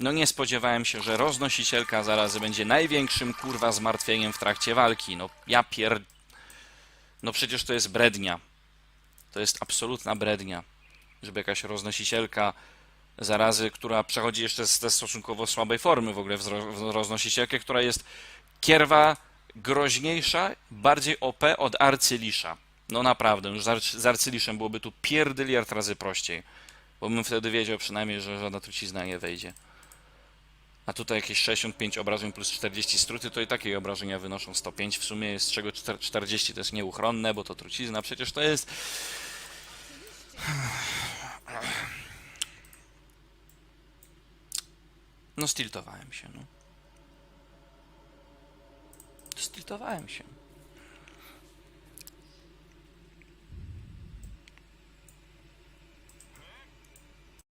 No nie spodziewałem się, że roznosicielka zarazy będzie największym kurwa zmartwieniem w trakcie walki. No ja pier... No przecież to jest brednia. To jest absolutna brednia. Żeby jakaś roznosicielka zarazy, która przechodzi jeszcze ze stosunkowo słabej formy w ogóle w roznosicielkę, która jest kierwa groźniejsza, bardziej OP od arcylisza. No naprawdę, już z arcyliszem byłoby tu pierdyliard razy prościej. Bo bym wtedy wiedział przynajmniej, że żadna trucizna nie wejdzie. A tutaj jakieś 65 obrażeń plus 40 struty, to i takie obrażenia wynoszą 105 w sumie, z czego czter- 40 to jest nieuchronne, bo to trucizna, przecież to jest... No stiltowałem się, no. Stiltowałem się.